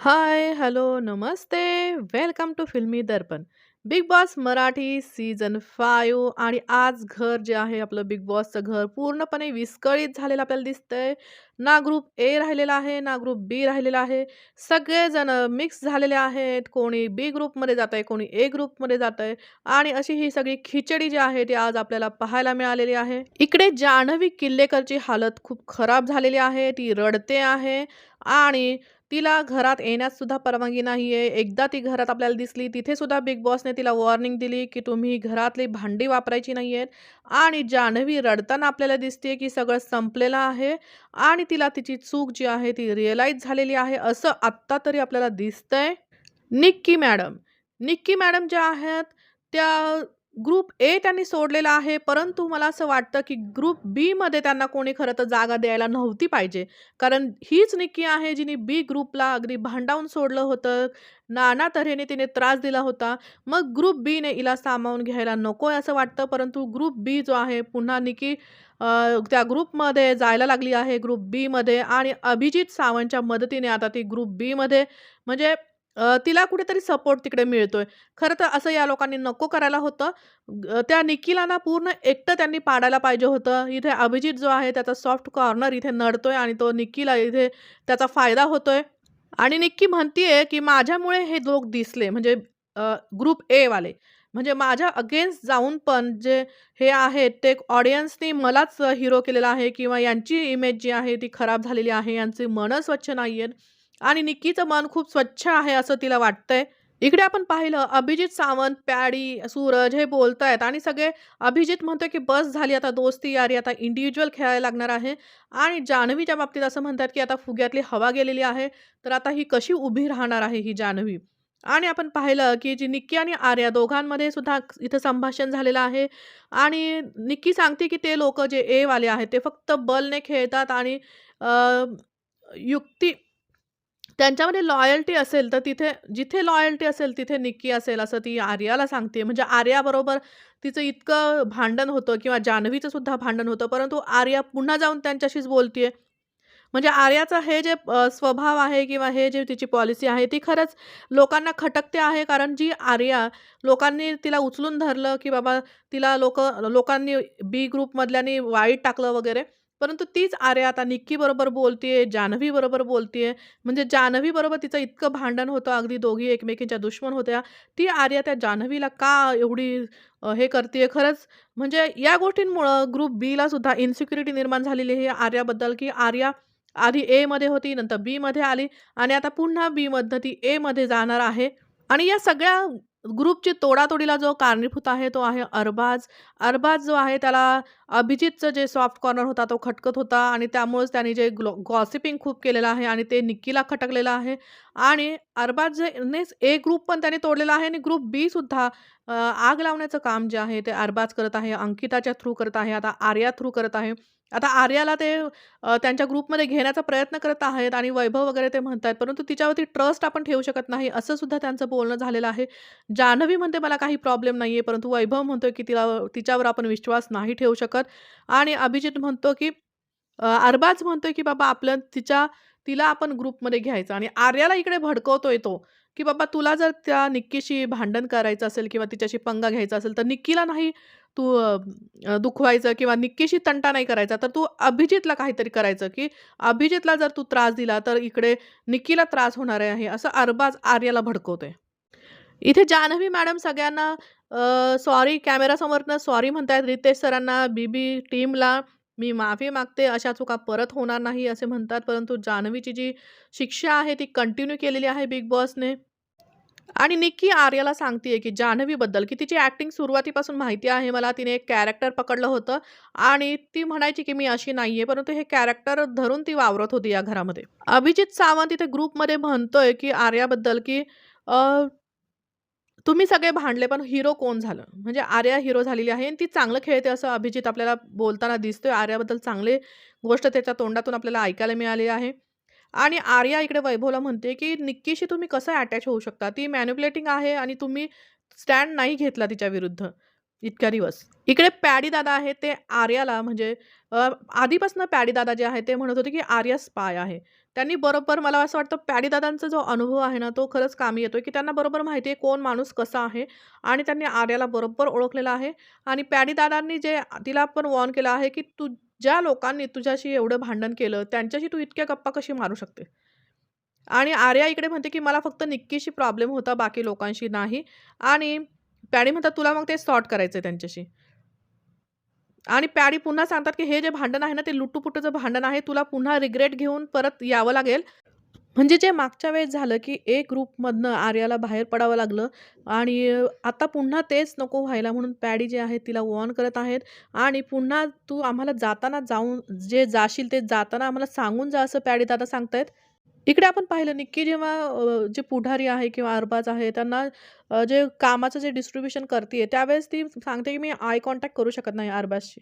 High, hello, Namaste. Welcome to Filmi Darpan. Bigg Boss Marathi season five आणि आज घर जे आहे आपलं बिग बॉसचं घर पूर्णपणे विस्कळीत झालेलं आपल्याला दिसतंय. ना ग्रुप ए राहिलेला आहे, ना ग्रुप बी राहिलेला आहे. सगळेजण मिक्स झालेले आहेत. कोणी बी ग्रुपमध्ये जात आहे कोणी ए ग्रुपमध्ये जात आहे आणि अशी ही सगळी खिचडी जी आहे ती आज आपल्याला पाहायला मिळालेली आहे. इकडे जान्हवी किल्लेकरची हालत खूप खराब झालेली आहे. ती रडते आहे आणि तिला घरात येण्यास सुद्धा परवानगी आहे एकदा ती घरात आपल्याला दिसली, तिथे सुद्धा बिग बॉसने तिला वॉर्निंग दिली, की तुम्ही घरातली भांडी वापरायची नाही आहेत आणि जान्हवी रडताना आपल्याला दिसते, की सगळं संपलेलं आहे आणि तिला तिची चूक जी आहे ती रिअलाईज झालेली आहे, असं आत्ता तरी आपल्याला दिसतंय. निक्की मॅडम. निक्की मॅडम ज्या आहेत त्या ग्रुप ए त्यांनी सोडलेला आहे, परंतु मला असं वाटतं, की ग्रुप बीमध्ये त्यांना कोणी खरं तर जागा द्यायला नव्हती पाहिजे. कारण हीच निक्की आहे जिने बी ग्रुपला अगदी भांडावून सोडलं होतं. नाना तऱ्हेने तिने त्रास दिला होता. मग ग्रुप बीने हिला सामावून घ्यायला नको असं वाटतं, परंतु ग्रुप बी जो आहे पुन्हा निकी त्या ग्रुपमध्ये जायला लागली आहे ग्रुप बीमध्ये आणि अभिजित सावंतच्या मदतीने आता ती ग्रुप बीमध्ये म्हणजे तिला कुठेतरी सपोर्ट तिकडे मिळतोय. खरं तर असं या लोकांनी नको करायला होतं. त्या निक्कीला पूर्ण एकटं त्यांनी पाडायला पाहिजे होतं. इथे अभिजित जो आहे त्याचा सॉफ्ट कॉर्नर इथे नडतोय आणि तो निक्कीला इथे त्याचा फायदा होतोय आणि निक्की म्हणतीये, की माझ्यामुळे हे लोक दिसले म्हणजे ग्रुप ए वाले. म्हणजे माझ्या अगेन्स्ट जाऊन पण जे हे आहेत ते ऑडियन्सनी मलाच हिरो केलेला आहे किंवा यांची इमेज जी आहे ती खराब झालेली आहे. यांचे मनं स्वच्छ नाही आहेत आणि निक्कीचं मन खूप स्वच्छ आहे असं तिला वाटतंय. इकडे आपण पाहिलं अभिजित सावंत, पॅडी, सूरज हे बोलतायत आणि सगळे अभिजित म्हणतोय, की बस झाली आता दोस्ती यारी, आता इंडिव्हिज्युअल खेळायला लागणार आहे आणि जान्हवीच्या बाबतीत असं म्हणतात, की आता फुग्यातली हवा गेलेली आहे, तर आता ही कशी उभी राहणार आहे ही जान्हवी. आणि आपण पाहिलं, की जी निक्की आणि आर्या दोघांमध्ये सुद्धा इथं संभाषण झालेलं आहे आणि निक्की सांगते, की ते लोक जे एवाले आहेत ते फक्त बलने खेळतात आणि युक्ती त्यांच्यामध्ये लॉयल्टी असेल तर तिथे जिथे लॉयल्टी असेल तिथे निक्की असेल असं ती आर्याला सांगते. म्हणजे आर्याबरोबर तिचं इतकं भांडण होतं किंवा जान्हवीचं सुद्धा भांडण होतं, परंतु आर्या पुन्हा जाऊन त्यांच्याशीच बोलतीये. म्हणजे आर्याचं हे जे स्वभाव आहे किंवा हे जे तिची पॉलिसी आहे ती खरंच लोकांना खटकते आहे. कारण जी आर्या लोकांनी तिला उचलून धरलं, की बाबा तिला लोकं लोकांनी बी ग्रुपमधल्यानी वाईट टाकलं वगैरे. परंतु तीच आर्या आता निक्की बरोबर बोलतीये, जान्हवीबरोबर बोलतीये. म्हणजे जान्हवीबरोबर तिचं इतकं भांडण होतं, अगदी दोघी एकमेकींच्या दुश्मन होत्या. ती आर्या त्या जान्हवीला का एवढी हे करतीये खरंच म्हणजे या गोष्टींमुळं ग्रुप बीला सुद्धा इन्सिक्युरिटी निर्माण झालेली आहे आर्याबद्दल, की आर्या आधी एमध्ये होती, नंतर बीमध्ये आली आणि आता पुन्हा बीमधनं ती एमध्ये जाणार आहे आणि या सगळ्या ग्रुपची तोडातोडीला जो कारणीभूत आहे तो आहे अरबाज. अरबाज जो आहे त्याला अभिजितचं जे सॉफ्ट कॉर्नर होता तो खटकत होता आणि त्यामुळेच त्याने जे ग्लॉ गॉसिपिंग खूप केलेलं आहे आणि ते निक्कीला खटकलेलं आहे आणि अरबाजनेच ए ग्रुप पण त्याने तोडलेला आहे आणि ग्रुप बी सुद्धा आग लावण्याचं काम जे आहे ते अरबाज करत आहे. अंकिताच्या थ्रू करत आहे. आता आर्या थ्रू करत आहे. आता आर्याला ते त्यांच्या ग्रुपमध्ये घेण्याचा प्रयत्न करत आहेत आणि वैभव वगैरे ते म्हणतात परंतु तिच्यावरती ट्रस्ट आपण ठेवू शकत नाही, असं सुद्धा त्यांचं बोलणं झालेलं आहे. जान्हवी म्हणते मला काही प्रॉब्लेम नाही आहे परंतु वैभव म्हणतोय, की तिला तिच्यावर आपण विश्वास नाही ठेवू शकत आणि अभिजित म्हणतो, की अरबाज म्हणतोय, की बाबा आपलं तिच्या तिला आपण ग्रुपमध्ये घ्यायचं आणि आर्याला इकडे भडकवतोय तो, की बाबा तुला जर त्या निक्कीशी भांडण करायचं असेल किंवा तिच्याशी पंगा घ्यायचा असेल, तर निक्कीला नाही तू दुखवायचं किंवा निक्कीशी तंटा नाही करायचा, तर तू अभिजितला काहीतरी करायचं, की अभिजितला जर तू त्रास दिला, तर इकडे निक्कीला त्रास होणार आहे, असं अरबाज आर्याला भडकवतोय. इथे जान्हवी मॅडम सगळ्यांना सॉरी कॅमेरासमोरनं सॉरी म्हणतायत रितेश सरांना, बीबी टीमला मी माफी मागते, अशा चुका परत होणार नाही असे म्हणतात. परंतु जान्हवीची जी शिक्षा आहे ती कंटिन्यू केलेली आहे बिग बॉसने. आणि निक्की आर्याला सांगतीये, की जान्हवीबद्दल, की तिची ॲक्टिंग सुरुवातीपासून माहिती आहे मला. तिने एक कॅरेक्टर पकडलं होतं आणि ती म्हणायची, की मी अशी नाही आहे परंतु हे कॅरेक्टर धरून ती वावरत होती या घरामध्ये. अभिजित सावंत इथे ग्रुपमध्ये म्हणतोय, की आर्याबद्दल, की तुम्ही सगळे भांडले, पण हिरो कोण झालं? म्हणजे आर्या हिरो झालेली आहे आणि ती चांगलं खेळते असं अभिजित आपल्याला बोलताना दिसतोय. आर्याबद्दल चांगले गोष्ट त्याच्या तोंडातून आपल्याला ऐकायला मिळाली आहे. आणि आर्या इकडे वैभवला म्हणते, की निक्कीशी तुम्ही कसं अटॅच होऊ शकता? ती मॅन्युप्युलेटिंग आहे आणि तुम्ही स्टँड नाही घेतला तिच्या विरुद्ध इतक्या दिवस. इकडे पॅडी दादा आहे ते आर्याला म्हणजे आधीपासून पॅडी दादा जे आहे ते म्हणत होते, की आर्या स्पाय आहे. त्यांनी बरोबर मला असं वाटतं पॅडी दादांचा जो अनुभव आहे ना, तो खरंच कामी येतोय, की त्यांना बरोबर माहिती आहे कोण माणूस कसा आहे आणि त्यांनी आर्याला बरोबर ओळखलेला आहे आणि पॅडी दादांनी जे तिला पण वॉर्न केलं आहे, की "तू ज्या लोकांनी तुझ्याशी एवढं भांडण केलं, त्यांच्याशी तू इतक्या गप्पा कशी मारू शकते?" आणि आर्या इकडे म्हणते, की "मला फक्त निक्कीशी प्रॉब्लेम होता, बाकी लोकांशी नाही." आणि पॅडी म्हणतात, "तुला मग ते सॉर्ट करायचं आहे त्यांच्याशी." आणि पॅडी पुन्हा सांगतात, की "हे जे भांडण आहे ना, ते लुटूपुटूचं भांडण आहे. तुला पुन्हा रिग्रेट घेऊन परत यावं लागेल." म्हणजे जे मागच्या वेळेस झालं, की एक ग्रुपमधनं आर्याला बाहेर पडावं लागलं आणि आता पुन्हा तेच नको व्हायला म्हणून पॅडी जे आहे तिला वॉर्न करत आहेत आणि पुन्हा "तू आम्हाला जाताना जाऊन जे जाशील ते जाताना आम्हाला सांगून जा," असं पॅडी दादा सांगतायत. इकडे आपण पाहिलं निक्की जेव्हा जे पुढारी आहे किंवा अरबाज आहे त्यांना जे कामाचं जे डिस्ट्रीब्युशन करते त्यावेळेस ती सांगते, की "मी आय कॉन्टॅक्ट करू शकत नाही अरबाजशी."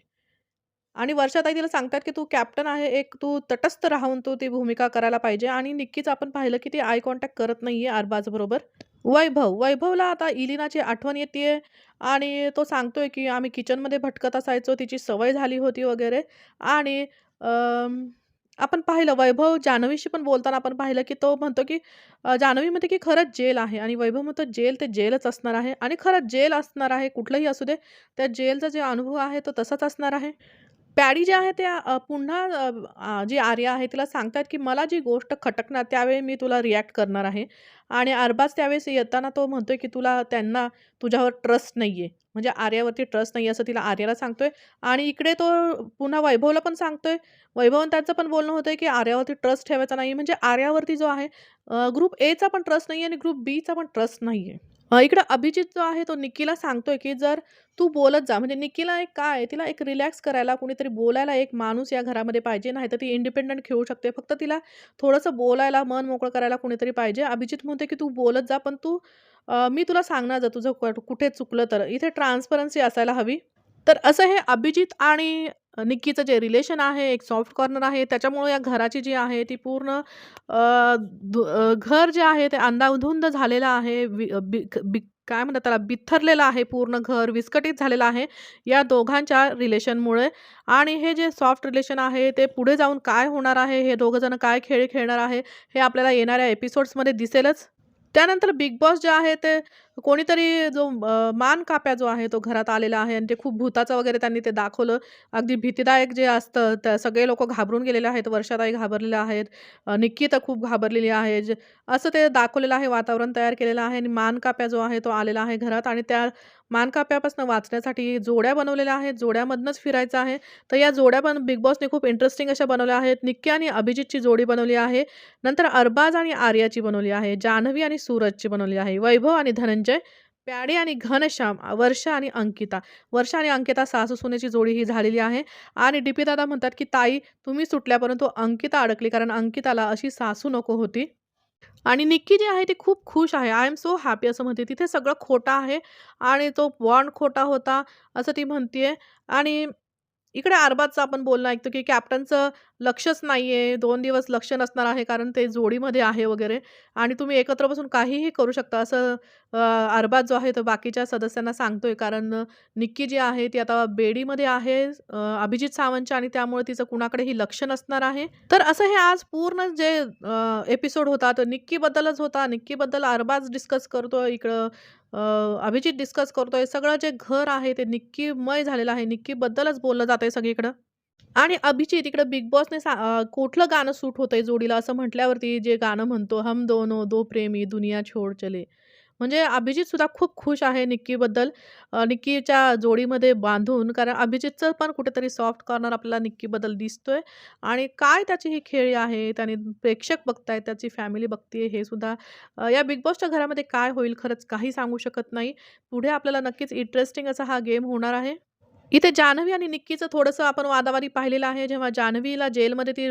आणि वर्षाताई तिला सांगतात, की "तू कॅप्टन आहे, एक तू तटस्थ राहून तू ती भूमिका करायला पाहिजे." आणि निक्कीच आपण पाहिलं, की ती आय कॉन्टॅक्ट करत नाही आहे अरबाजबरोबर. वैभव, वैभवला आता इलिनाची आठवण येते आणि तो सांगतोय, की "आम्ही किचनमध्ये भटकत असायचो, तिची सवय झाली होती" वगैरे आणि आपण पाहिलं वैभव जान्हवीशी पण बोलताना आपण पाहिलं, की तो म्हणतो, की जान्हवी म्हणते, की "खरंच जेल आहे" आणि वैभव म्हणतो, "जेल ते जेलच असणार आहे" आणि खरंच जेल असणार आहे. कुठलंही असू दे, त्या जेलचा जे अनुभव आहे तो तसाच असणार आहे. पॅडी जे आहे ते पुन्हा जी आर्या आहे तिला सांगतात की "मला जी गोष्ट खटकणार त्यावेळी मी तुला रिॲक्ट करणार आहे." आणि अरबाज त्यावेळेस येताना तो म्हणतोय, की "तुला त्यांना तुझ्यावर ट्रस्ट नाही आहे म्हणजे आर्यावरती ट्रस्ट नाही असं तिला आर्याला सांगतोय आणि इकडे तो पुन्हा वैभवला पण सांगतोय. वैभव त्यांचं पण बोलणं होतंय, की आर्यावरती ट्रस्ट ठेवायचा नाही. म्हणजे आर्यावरती जो आहे ग्रुप एचा पण ट्रस्ट नाहीये आणि ग्रुप बीचा पण ट्रस्ट नाही आहे इकडे अभिजित जो आहे तो निकीला सांगतोय, की "जर तू बोलत जा." म्हणजे निकीला एक काय तिला एक रिलॅक्स करायला कुणीतरी बोलायला एक माणूस या घरामध्ये पाहिजे. नाहीतर ती इंडिपेंडंट खेळू शकते. फक्त तिला थोडंसं बोलायला, मन मोकळं करायला कुणीतरी पाहिजे. अभिजित म्हणतोय, की "तू बोलत जा, पण तू मी तुला सांगणार जर तुझं कुठे चुकलं तर." इथे ट्रान्सपरन्सी असायला हवी. तर असं हे अभिजित आणि निक्कीचं जे रिलेशन आहे, एक सॉफ्ट कॉर्नर आहे. त्याच्यामुळे या घराची जी आहे ती पूर्ण घर जे आहे ते अंधाधुंद झालेलं आहे. वि बि बि काय म्हणतात त्याला बिथरलेलं आहे पूर्ण घर, विस्कटीत झालेलं आहे या दोघांच्या रिलेशनमुळे. आणि हे जे सॉफ्ट रिलेशन आहे ते पुढे जाऊन काय होणार आहे, हे दोघंजणं काय खेळ खेळणार आहे, हे आपल्याला येणाऱ्या एपिसोड्समध्ये दिसेलच. त्यानंतर बिग बॉस जे आहे ते कोणीतरी जो मान मानकाप्या जो आहे तो घरात आलेला आहे आणि ते खूप भुताचं वगैरे त्यांनी ते दाखवलं. अगदी भीतीदायक जे असतं, त्या सगळे लोक घाबरून गेलेले आहेत. वर्षाताई घाबरलेल्या आहेत. निक्की तर खूप घाबरलेली आहे. जे असं ते दाखवलेलं आहे, वातावरण तयार केलेलं आहे आणि मानकाप्या जो आहे तो आलेला आहे घरात आणि त्या मानकाप्यापासून वाचण्यासाठी जोड्या बनवलेल्या आहेत. जोड्यामधनंच फिरायचं आहे. तर या जोड्या पण बिग बॉसने खूप इंटरेस्टिंग अशा बनवल्या आहेत. निक्की आणि अभिजितची जोडी बनवली आहे. नंतर अरबाज आणि आर्याची बनवली आहे. जान्हवी आणि सूरजची बनवली आहे. वैभव आणि धनंजय, प्याडे आणि घनश्याम, वर्षा आणि अंकिता. वर्षा आणि अंकिता सासू-सुनेची जोडी ही झालेली आहे आणि डी दादा म्हणतात, की "ताई तुम्ही सुटल्या परंतु अंकिता अडकली कारण अंकिताला अशी सासू नको होती." आणि निक्की जी आहे ती खूप खुश आहे. आय एम सो हॅपी असं म्हणते. तिथे सगळं खोटा आहे आणि तो बॉन्ड खोटा होता असं ती म्हणते आणि इकडे अरबाजचं आपण बोलणं ऐकतो, की कॅप्टनचं लक्षच नाही आहे दोन दिवस लक्ष नसणार आहे कारण ते जोडीमध्ये आहे वगैरे आणि तुम्ही एकत्र बसून काहीही करू शकता असं अरबाज जो आहे तो बाकीच्या सदस्यांना सांगतोय. कारण निक्की जी आहे ती आता बेडीमध्ये आहे अभिजित सावंतच्या आणि त्यामुळे तिचं कुणाकडेही लक्ष नसणार आहे. तर असं हे आज पूर्ण जे एपिसोड होता तर निक्कीबद्दलच होता. निक्कीबद्दल अरबाज डिस्कस करतोय. इकडं अभिजित डिस्कस करतोय. सगळं जे घर आहे ते निक्कीमय झालेलं आहे. निक्कीबद्दलच बोललं जातंय सगळीकडं. आणि अभिजित इकडं बिग बॉसने सा कुठलं गाणं सूट होतंय जोडीला असं म्हटल्यावरती जे गाणं म्हणतो, हम दोनो दो प्रेमी दुनिया छोड चले. म्हणजे अभिजित सुद्धा खूप खुश आहे निक्कीबद्दल. निक्कीच्या जोडीमध्ये बांधून कारण अभिजितचं पण कुठेतरी सॉफ्ट कॉर्नर आपल्याला निक्कीबद्दल दिसतोय आणि काय त्याची ही खेळी आहे, त्याने प्रेक्षक बघताय त्याची फॅमिली बघतीये हे सुद्धा या बिग बॉसच्या घरामध्ये काय होईल खरंच काही सांगू शकत नाही. पुढे आपल्याला नक्कीच इंटरेस्टिंग असा हा गेम होणार आहे. इथे जान्हवी आणि निक्कीचं थोडंसं आपण वादावादी पाहिलेलं आहे. जेव्हा जान्हवीला जेलमध्ये ती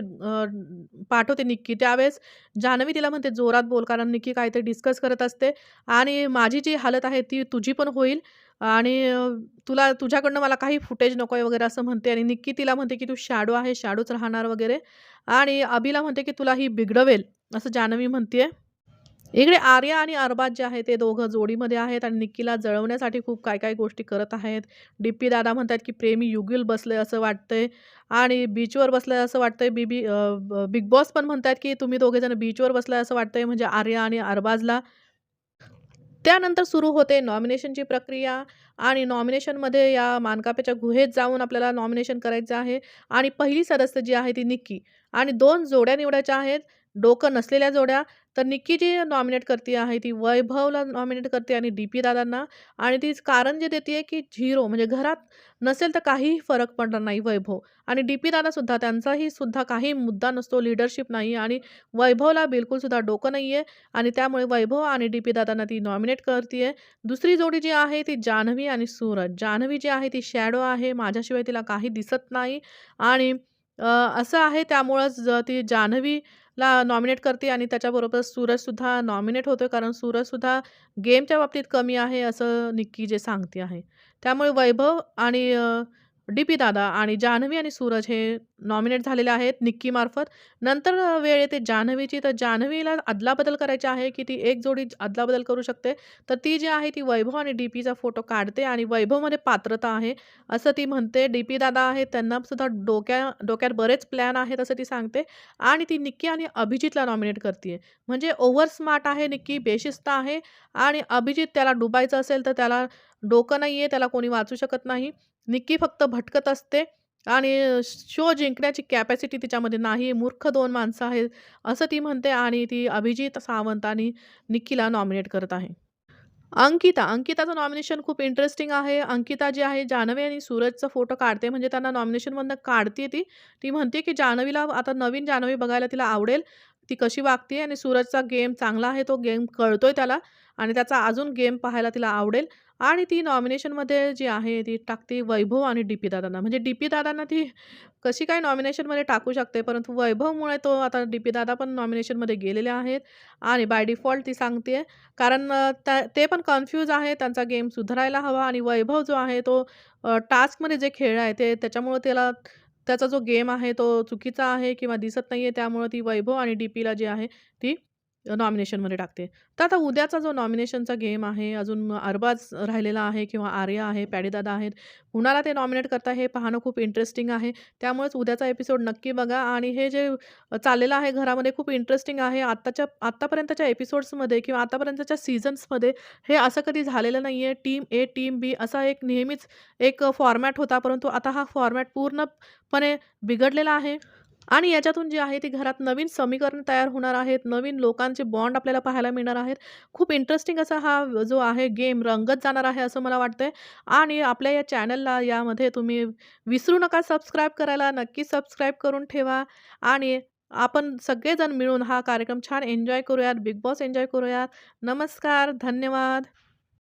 पाठवते निक्की, त्यावेळेस जान्हवी तिला म्हणते, "जोरात बोल." कारण निक्की काहीतरी डिस्कस करत असते आणि "माझी जी हालत आहे ती तुझी पण होईल आणि तुला तुझ्याकडनं मला काही फुटेज नको आहे" वगैरे असं म्हणते आणि निक्की तिला म्हणते, की "तू शॅडो आहे, शाडूच राहणार" वगैरे आणि अभिला म्हणते, की "तुला ही बिघडवेल." असं जान्हवी म्हणतीये. इकडे आर्या आणि अरबाज जे आहे ते दोघं जोडीमध्ये आहेत आणि निक्कीला जळवण्यासाठी खूप काय काय गोष्टी करत आहेत. डिप्पी दादा म्हणतात, की प्रेमी युगील बसले असं वाटतंय आणि बीचवर बसलंय असं वाटतंय. बीबी बिग बॉस पण म्हणतात की तुम्ही दोघेजण बीचवर बसलाय असं वाटतंय म्हणजे आर्या आणि अरबाजला. त्यानंतर सुरू होते नॉमिनेशनची प्रक्रिया आणि नॉमिनेशनमध्ये या मानकापेच्या गुहेत जाऊन आपल्याला नॉमिनेशन करायचं आहे आणि पहिली सदस्य जी आहे ती निक्की आणि दोन जोड्या निवडायच्या आहेत. डोकं नसलेल्या जोड्या. तर निक्की जी नॉमिनेट करते आहे ती वैभवला नॉमिनेट करते आणि डी-पी दादांना आणि ती कारण जे देते की झिरो म्हणजे घरात नसेल तर काहीही फरक पडणार नाही वैभव आणि डी-पी दादासुद्धा त्यांचाही सुद्धा काही मुद्दा नसतो, लीडरशिप नाही आणि वैभवला बिलकुलसुद्धा डोकं नाही आहे आणि त्यामुळे वैभव आणि डी-पी दादांना ती नॉमिनेट करते दुसरी जोडी जी आहे ती जान्हवी आणि सूरज. जान्हवी जी आहे ती शॅडो आहे. माझ्याशिवाय तिला काही दिसत नाही आणि असं आहे त्यामुळंच ती ती ला नॉमिनेट करते आणि त्याच्याबरोबर सूरजसुद्धा नॉमिनेट होतोय कारण सूरजसुद्धा गेमच्या बाबतीत कमी आहे असं निक्की जे सांगते आहे. त्यामुळे वैभव आणि डी-पी दादा आणि जान्हवी आणि सूरज हे नॉमिनेट झालेले आहेत निक्कीमार्फत. नंतर वेळ येते जान्हवीची, तर जान्हवीला अदलाबदल करायची आहे, की ती एक जोडी अदलाबदल करू शकते. तर ती जी आहे ती वैभव आणि डी-पीचा फोटो काढते आणि वैभवमध्ये पात्रता आहे, असं ती म्हणते. डी-पी दादा आहे त्यांना सुद्धा डोक्या डोक्यात बरेच प्लॅन आहेत असं ती सांगते आणि ती निक्की आणि अभिजितला नॉमिनेट करते म्हणजे ओव्हर स्मार्ट आहे निक्की, बेशिस्त आहे आणि अभिजित त्याला डुबायचं असेल तर त्याला डोकं नाही आहे त्याला कोणी वाचू शकत नाही. निक्की फक्त भटकत असते आणि शो जिंकण्याची कॅपॅसिटी तिच्यामध्ये नाही. मूर्ख दोन माणसं आहेत, असं ती म्हणते आणि ती अभिजित सावंत आणि निक्कीला नॉमिनेट करत आहे. अंकिता, अंकिताचं नॉमिनेशन खूप इंटरेस्टिंग आहे. अंकिता जी आहे जान्हवी आणि सूरजचा फोटो काढते म्हणजे त्यांना नॉमिनेशनमधनं काढते ती. ती म्हणते, की जान्हवीला आता नवीन जान्हवी बघायला तिला आवडेल. ती कशी वागते आणि सूरजचा गेम चांगला आहे, तो गेम कळतोय त्याला आणि त्याचा अजून गेम पाहायला तिला आवडेल आणि ती नॉमिनेशनमध्ये जी आहे ती टाकते वैभव आणि डी-पी दादांना. म्हणजे डी-पी दादांना ती कशी काय नॉमिनेशनमध्ये टाकू शकते, परंतु वैभवमुळे तो आता डी-पी दादा पण नॉमिनेशनमध्ये गेलेले आहेत आणि बाय डिफॉल्ट ती सांगते कारण त्या ते पण कन्फ्यूज आहे. त्यांचा गेम सुधारायला हवा आणि वैभव जो आहे तो टास्कमध्ये जे खेळ आहे ते त्याच्यामुळं त्याला त्याचा जो गेम आहे तो चुकीचा आहे किंवा दिसत नाही आहे त्यामुळं ती वैभव आणि डी-पीला जी आहे ती नॉमिनेशनमध्ये टाकते. तर आता उद्याचा जो नॉमिनेशनचा गेम आहे, अजून अरबाज राहिलेला आहे किंवा आर्या आहे, पॅडीदादा आहेत. कुणाला ते नॉमिनेट करता हे पाहणं खूप इंटरेस्टिंग आहे. त्यामुळेच उद्याचा एपिसोड नक्की बघा आणि हे जे चाललेलं आहे घरामध्ये खूप इंटरेस्टिंग आहे. आत्ताच्या आत्तापर्यंतच्या एपिसोड्समध्ये किंवा आतापर्यंतच्या सीझन्समध्ये हे असं कधी झालेलं नाही आहे टीम ए, टीम बी असा एक नेहमीच एक फॉर्मॅट होता, परंतु आता हा फॉर्मॅट पूर्णपणे बिघडलेला आहे आणि याच्यातून जी आहे ती घरात नवीन समीकरण तयार होणार आहेत. नवीन लोकांचे बॉन्ड आपल्याला पाहायला मिळणार आहेत. खूप इंटरेस्टिंग असा हा जो आहे गेम रंगत जाणार आहे असं मला वाटतंय आणि आपल्या या चॅनलला यामध्ये तुम्ही विसरू नका सबस्क्राईब करायला. नक्की सबस्क्राईब करून ठेवा आणि आपण सगळेजण मिळून हा कार्यक्रम छान एन्जॉय करूयात. बिग बॉस एन्जॉय करूयात. नमस्कार, धन्यवाद.